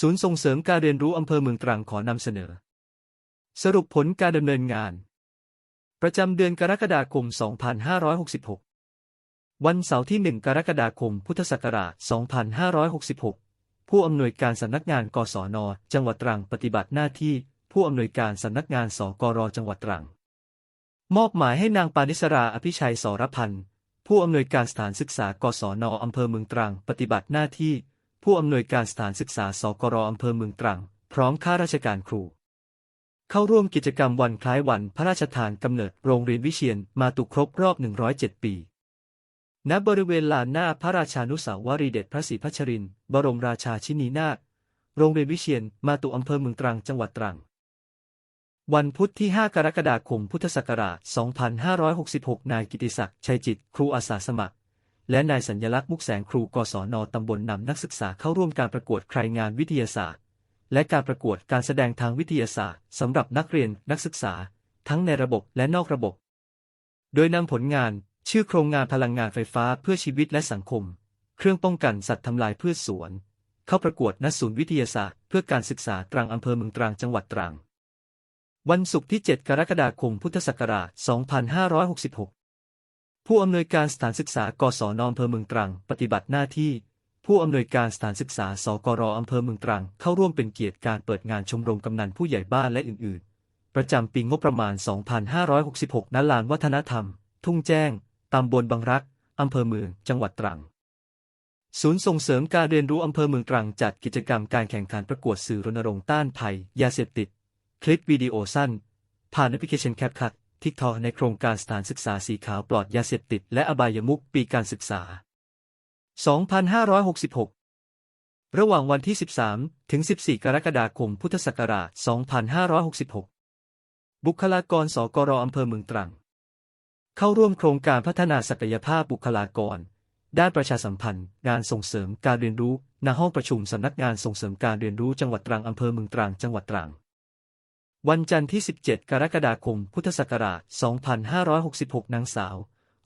ศูนย์ส่งเสริมการเรียนรู้อำเภอเมืองตรังขอนำเสนอ สรุปผลการดำเนินงาน ประจำเดือนกรกฎาคม 2566 วันเสาร์ที่ 1 กรกฎาคม พุทธศักราช 2566 ผู้อำนวยการสำนักงานกศน จังหวัดตรังปฏิบัติหน้าที่ ผู้อำนวยการสำนักงานสกรจังหวัดตรัง มอบหมายให้นางปานิสราอภิชัยสรพันธ์ผู้อำนวยการสถานศึกษากศนอำเภอเมืองตรัง ปฏิบัติหน้าที่ ผู้อำนวยการสถานศึกษาสกรอำเภอเมืองตรัง พร้อมข้าราชการครู เข้าร่วมกิจกรรมวันคล้ายวันพระราชทานกำเนิดโรงเรียนวิเชียนมาตุครบรอบ 107 ปี ณ บริเวณลานหน้าพระราชานุสาวรีย์เด็จพระศรีพัชริน บรมราชาชินีนาถ โรงเรียนวิเชียนมาตุอำเภอเมืองตรังจังหวัดตรัง วันพุธที่ 5 กรกฎาคม พุทธศักราช 2566 นายกิติศักดิ์ ชัยจิต ครูอาสาสมัคร และนายสัญลักษณ์มุกแสงครูกศนตำบลนำนักศึกษาเข้าร่วมการประกวดใครงานวิทยาศาสตร์ และการประกวดการแสดงทางวิทยาศาสตร์สำหรับนักเรียนนักศึกษา ทั้งในระบบและนอกระบบ โดยนำผลงาน ชื่อโครงงานพลังงานไฟฟ้าเพื่อชีวิตและสังคม เครื่องป้องกันสัตว์ทำลายพืชสวน เข้าประกวดณศูนย์วิทยาศาสตร์ เพื่อการศึกษาตรังอำเภอเมืองตรังจังหวัดตรัง วันศุกร์ที่ 7 กรกฎาคมพุทธศักราช 2566 ผู้อำนวยการสถานศึกษากศนอำเภอเมืองตรัง ปฏิบัติหน้าที่ ผู้อำนวยการสถานศึกษาสกรอำเภอเมืองตรัง เข้าร่วมเป็นเกียรติการเปิดงานชมรมกำนันผู้ใหญ่บ้านและอื่น ๆ ประจำปีงบประมาณ 2566ณลานวัฒนธรรม ทุ่งแจ้ง ตำบลบางรัก อำเภอเมือง จังหวัดตรัง ศูนย์ส่งเสริมการเรียนรู้อำเภอเมืองตรังจัดกิจกรรมการแข่งขันประกวดสื่อรณรงค์ต้านภัยยาเสพติด คลิปวิดีโอสั้น ผ่านแอปพลิเคชันแคปคัท ทิกทอในโครงการสถานศึกษาสีขาวปลอดยาเสพติด และอบายมุขปีการศึกษา 2566 ระหว่างวันที่ 13 ถึง 14 กรกฎาคม พุทธศักราช 2566 บุคลากรสกรอำเภอเมืองตรัง เข้าร่วมโครงการพัฒนาศักยภาพบุคลากร ด้านประชาสัมพันธ์ งานส่งเสริมการเรียนรู้ณห้องประชุมสำนักงานส่งเสริมการเรียนรู้จังหวัดตรังอำเภอเมืองตรังจังหวัดตรัง วันจันทร์ที่ 17 กรกฎาคม พุทธศักราช 2566 นางสาว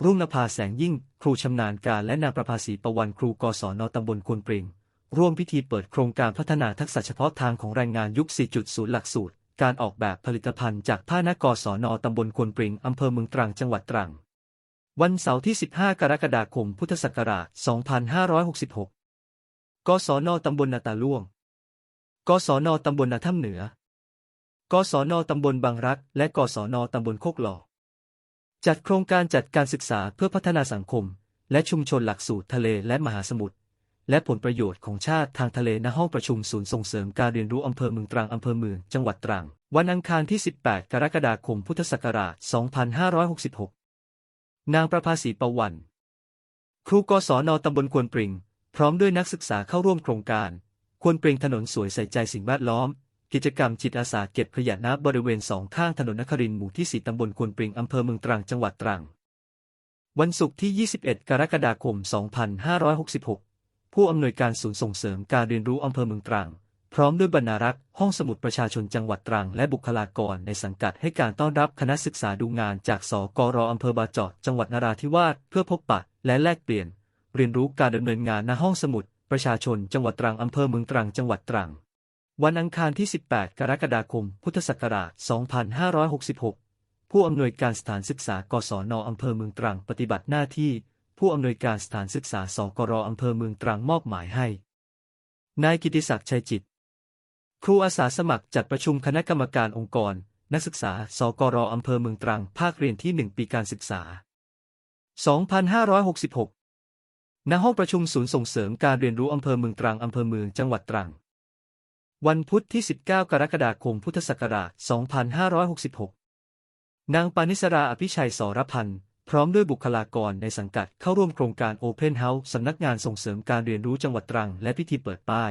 รุ่งนภาแสงยิ่ง ครูชำนาญการและนางประภาสีประวันครูกศนตำบลควนปริง ร่วมพิธีเปิดโครงการพัฒนาทักษะเฉพาะทางของแรงงานยุค 4.0 หลักสูตร การออกแบบผลิตภัณฑ์จากผ้านกศนตำบลควนปริงอำเภอเมืองตรังจังหวัดตรัง วันเสาร์ที่ 15 กรกฎาคม พุทธศักราช 2566 กศนตำบลนาตาล่วง กศนตำบลนาถ้ำเหนือ กศนตำบลบางรัก และกศนตำบลโคกหล่อ จัดโครงการจัดการศึกษาเพื่อพัฒนาสังคม และชุมชนหลักสูตรทะเลและมหาสมุทร และผลประโยชน์ของชาติทางทะเลณห้องประชุมศูนย์ส่งเสริมการเรียนรู้อำเภอเมืองตรังอำเภอเมืองจังหวัดตรัง วันอังคารที่ 18 กรกฎาคมพุทธศักราช 2566 นางประภาสีประวัน ครูกศนตำบลควนปริง พร้อมด้วยนักศึกษาเข้าร่วมโครงการ ควรปริงถนนสวยใส่ใจสิ่งแวดล้อม กิจกรรมจิตอาสาเก็บขยะน้ำบริเวณสองข้างถนนนครินทร์หมู่ที่ 4 ตำบลควนปริง อำเภอเมืองตรัง จังหวัดตรัง วันศุกร์ที่ 21 กรกฎาคม 2566 ผู้อำนวยการศูนย์ส่งเสริมการเรียนรู้อำเภอเมืองตรัง พร้อมด้วยบรรณารักษ์ ห้องสมุดประชาชนจังหวัดตรัง และบุคลากรในสังกัดให้การต้อนรับคณะศึกษาดูงานจากสกรอำเภอบาจาะจังหวัดนราธิวาสเพื่อพบปะและแลกเปลี่ยน เรียนรู้การดำเนินงานณห้องสมุดประชาชนจังหวัดตรังอำเภอเมืองตรังจังหวัดตรัง วันอังคารที่ 18 กรกฎาคม พุทธศักราช 2566 ผู้อำนวยการสถานศึกษากศนอำเภอเมืองตรังปฏิบัติหน้าที่ ผู้อำนวยการสถานศึกษาสกรอำเภอเมืองตรังมอบหมายให้ นายกิติศักดิ์ชัยจิต ครูอาสาสมัครจัดประชุมคณะกรรมการองค์กร นักศึกษา สกรอำเภอเมืองตรัง ภาคเรียนที่ 1 ปีการศึกษา 2566 ณ ห้องประชุมศูนย์ส่งเสริมการเรียนรู้อำเภอเมืองตรังอำเภอเมืองจังหวัดตรัง วันพุธที่ 19 กรกฎาคมพุทธศักราช 2566 นางปานิสราอภิชัยสรพันธ์ พร้อมด้วยบุคลากรในสังกัดเข้าร่วมโครงการ Open House สำนักงานส่งเสริมการเรียนรู้จังหวัดตรัง และพิธีเปิดป้าย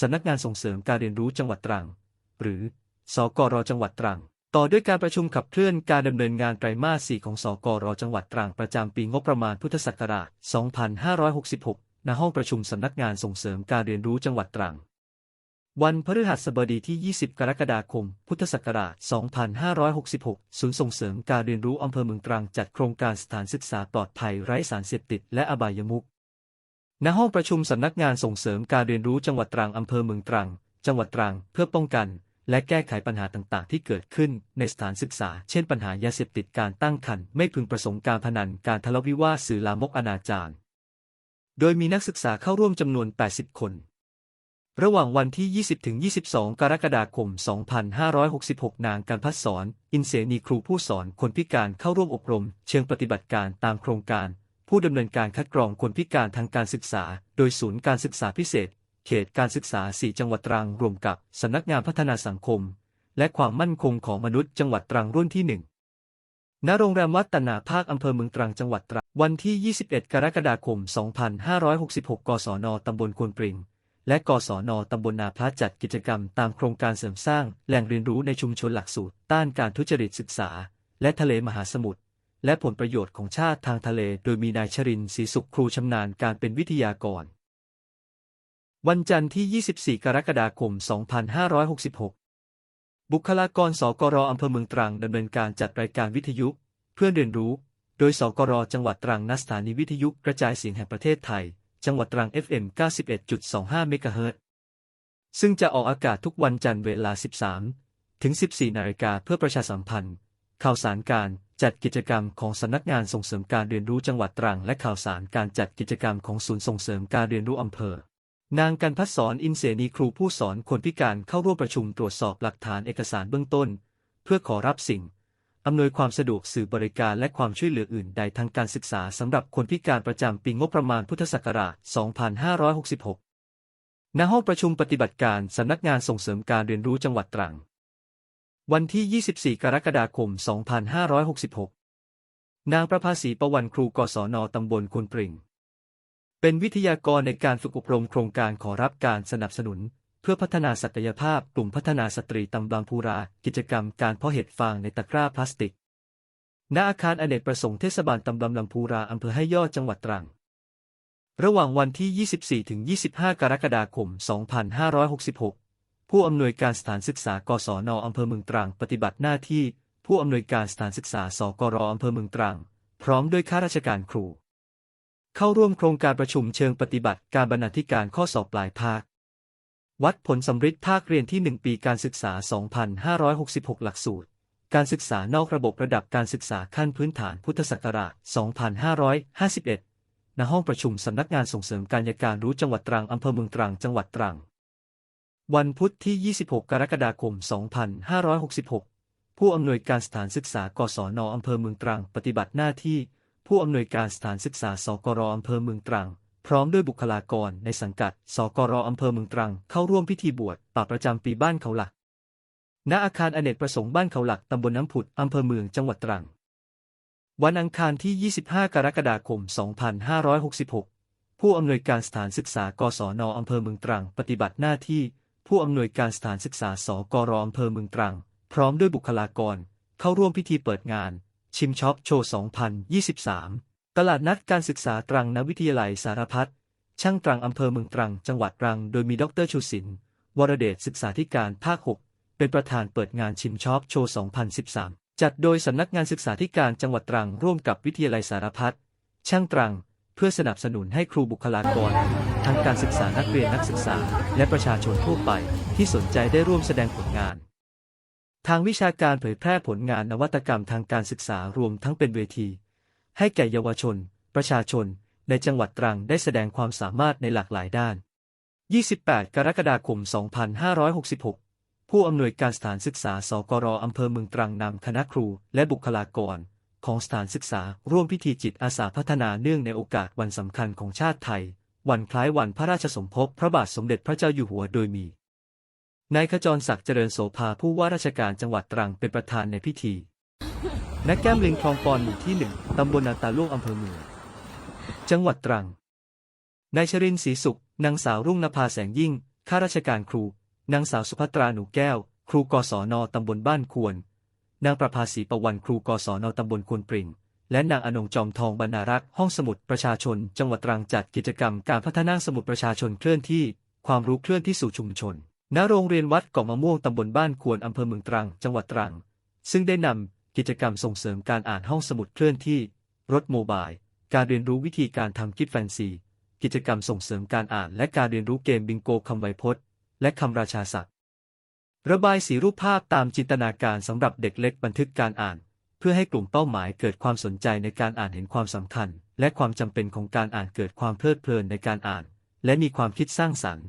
สำนักงานส่งเสริมการเรียนรู้จังหวัดตรัง หรือ สกรจังหวัดตรัง ต่อด้วยการประชุมขับเคลื่อนการดำเนินงานไตรมาส 4 ของสกรจังหวัดตรังประจำปีงบประมาณพุทธศักราช 2566 ณ ห้องประชุมสำนักงานส่งเสริมการเรียนรู้จังหวัดตรัง วันพฤหัสบดีที่ 20 กรกฎาคม พุทธศักราช 2566 ศูนย์ส่งเสริมการเรียนรู้อำเภอเมืองตรังจัดโครงการสถานศึกษาปลอดภัยไร้สารเสพติดและอบายมุข ณ ห้องประชุมสำนักงานส่งเสริมการเรียนรู้จังหวัดตรังอำเภอเมืองตรัง จังหวัดตรัง เพื่อป้องกัน และแก้ไขปัญหาต่างๆ ที่เกิดขึ้นในสถานศึกษา เช่น ปัญหายาเสพติด การตั้งครรภ์ ไม่พึงประสงค์การพนัน การทะเลาะวิวาท สื่อลามกอนาจาร โดยมีนักศึกษาเข้าร่วมจำนวน 80 คน ระหว่างวันที่ 20 ถึง 22 กรกฎาคม 2566 นางการพัฒสอน อินเสนีครูผู้สอนคนพิการเข้าร่วมอบรม เชิงปฏิบัติการตามโครงการ ผู้ดำเนินการคัดกรองคนพิการทางการศึกษา โดยศูนย์การศึกษาพิเศษ เขตการศึกษา 4 จังหวัดตรังรวมกับสำนักงานพัฒนาสังคม และความมั่นคงของมนุษย์จังหวัดตรังรุ่นที่ 1ณโรงแรมวัดตนาภาคอำเภอเมืองตรังจังหวัดตรังวันที่ 21 กรกฎาคม 2566 กศน ตำบลควนปริง และกศนตำบลนาพระจัดกิจกรรมตามโครงการเสริมสร้างแหล่งเรียนรู้ในชุมชนหลักสูตร ต้านการทุจริตศึกษา และทะเลมหาสมุทรและผลประโยชน์ของชาติทางทะเล โดยมีนายชรินทร์ศรีสุขครูชำนาญการเป็นวิทยากร วันจันทร์ที่ 24 กรกฎาคม 2566 บุคลากรสกรอำเภอเมืองตรังดำเนินการจัดรายการวิทยุ เพื่อเรียนรู้ โดยสกรจังหวัดตรังณสถานีวิทยุกระจายเสียงแห่งประเทศไทย จังหวัดตรัง FM 91.25เมกะเฮิรตซ์ซึ่งจะออกอากาศทุกวันจันทร์เวลา 13 ถึง 14 นาฬิกาเพื่อประชาสัมพันธ์ ข่าวสารการจัดกิจกรรมของสำนักงานส่งเสริมการเรียนรู้จังหวัดตรัง และข่าวสารการจัดกิจกรรมของศูนย์ส่งเสริมการเรียนรู้อำเภอ นางกันพัฒสอนอินเสนีครูผู้สอนคนพิการเข้าร่วมประชุมตรวจสอบหลักฐานเอกสารเบื้องต้น เพื่อขอรับสิ่ง อำนวยความสะดวกสื่อบริการและความช่วยเหลืออื่นใดทางการศึกษาสำหรับคนพิการประจำปีงบประมาณพุทธศักราช 2566 ณ ห้องประชุมปฏิบัติการสำนักงานส่งเสริมการเรียนรู้จังหวัดตรัง วันที่ 24 กรกฎาคม 2566 นางประภาสีประวันครูกศนตำบลควนปริง เป็นวิทยากรในการฝึกอบรมโครงการขอรับการสนับสนุน เพื่อพัฒนาศักยภาพกลุ่มพัฒนาสตรีตำบางภูรา กิจกรรมการเพาะเห็ดฟางในตะกร้าพลาสติก ณ อาคารอเนกประสงค์เทศบาลตำบลลำพูราอำเภอให้ยอดจังหวัดตรัง ระหว่างวันที่ 24 ถึง 25 กรกฎาคม 2566 ผู้อำนวยการสถานศึกษากศนอำเภอเมืองตรังปฏิบัติหน้าที่ ผู้อำนวยการสถานศึกษาสกรอำเภอเมืองตรัง พร้อมด้วยข้าราชการครู เข้าร่วมโครงการประชุมเชิงปฏิบัติการบรรณาธิการข้อสอบปลายภาค วัดผลสำฤทธิ์ภาคเรียนที่ 1 ปีการศึกษา 2566 หลักสูตร การศึกษานอกระบบระดับการศึกษาขั้นพื้นฐานพุทธศักราช 2551 ณ ห้องประชุมสำนักงานส่งเสริมการยการรู้จังหวัดตรังอำเภอเมืองตรัง จังหวัดตรัง วันพุธที่ 26 กรกฎาคม 2566 ผู้อำนวยการสถานศึกษากศนอำเภอเมืองตรัง ปฏิบัติหน้าที่ ผู้อำนวยการสถานศึกษาสกรอำเภอเมืองตรัง พร้อมด้วยบุคลากรในสังกัด สกรอำเภอเมืองตรัง เข้าร่วมพิธีบวชป่าประจำปีบ้านเขาหลัก ณ อาคารอเนกประสงค์บ้านเขาหลัก ตำบลน้ำผุด อำเภอเมือง จังหวัดตรัง วันอังคารที่ 25 กรกฎาคม 2566 ผู้อำนวยการสถานศึกษา กศนอำเภอเมืองตรัง ปฏิบัติหน้าที่ ผู้อำนวยการสถานศึกษา สกรอำเภอเมืองตรัง พร้อมด้วยบุคลากร เข้าร่วมพิธีเปิดงาน ชิมช็อปโชว์ 2023 ตลาดนัดการศึกษาตรังนวิทยาลัยสารพัดช่างตรังอำเภอเมืองตรัง จังหวัดตรัง โดยมีดรชูศิลป์วรเดชศึกษาธิการภาค 6 เป็นประธานเปิดงานชิมช็อปโชว์ 2013 จัดโดยสำนักงานศึกษาธิการจังหวัดตรังร่วมกับวิทยาลัยสารพัดช่างตรัง เพื่อสนับสนุนให้ครูบุคลากร ทั้งการศึกษานักเรียนนักศึกษา และประชาชนทั่วไปที่สนใจได้ร่วมแสดงผลงาน ทางวิชาการเผยแพร่ผลงานนวัตกรรมทางการศึกษารวมทั้งเป็นเวที ให้แก่เยาวชน ประชาชน ในจังหวัดตรังได้แสดงความสามารถในหลากหลายด้าน 28 กรกฎาคม 2566 ผู้อำนวยการสถานศึกษา สกรอำเภอเมืองตรังนำคณะครูและบุคลากร ของสถานศึกษา ร่วมพิธีจิตอาสาพัฒนาเนื่องในโอกาสวันสำคัญของชาติไทย วันคล้ายวันพระราชสมภพพระบาทสมเด็จพระเจ้าอยู่หัวโดยมีนายขจรศักดิ์เจริญโสภาผู้ว่าราชการจังหวัดตรังเป็นประธานในพิธี นักแก้มลิงคลองปอนหมู่ที่หนึ่งตำบลนาตาลูกอำเภอเมือง จังหวัดตรัง นายชรินศรีสุข นางสาวรุ่งนภาแสงยิ่ง ข้าราชการครู นางสาวสุภัตราหนูแก้ว ครูกศนตำบลบ้านควร นางประภาสีประวันครูกศนตำบลควนปริงและนางอนงจอมทองบรรณารักษ์ห้องสมุดประชาชน จังหวัดตรังจัดกิจกรรมการพัฒนาสมุดประชาชนเคลื่อนที่ ความรู้เคลื่อนที่สู่ชุมชน ณ โรงเรียนวัดเกาะมะม่วงตำบลบ้านควรอำเภอเมืองตรัง จังหวัดตรัง ซึ่งได้นำ กิจกรรมส่งเสริมการอ่านห้องสมุดเคลื่อนที่ รถโมบาย การเรียนรู้วิธีการทำกิฟแฟนซี กิจกรรมส่งเสริมการอ่านและการเรียนรู้เกมบิงโกคำไวยพจน์ และคำราชาศัพท์ ระบายสีรูปภาพตามจินตนาการสำหรับเด็กเล็กบันทึกการอ่าน เพื่อให้กลุ่มเป้าหมายเกิดความสนใจในการอ่านเห็นความสำคัญ และความจำเป็นของการอ่านเกิดความเพลิดเพลินในการอ่าน และมีความคิดสร้างสรรค์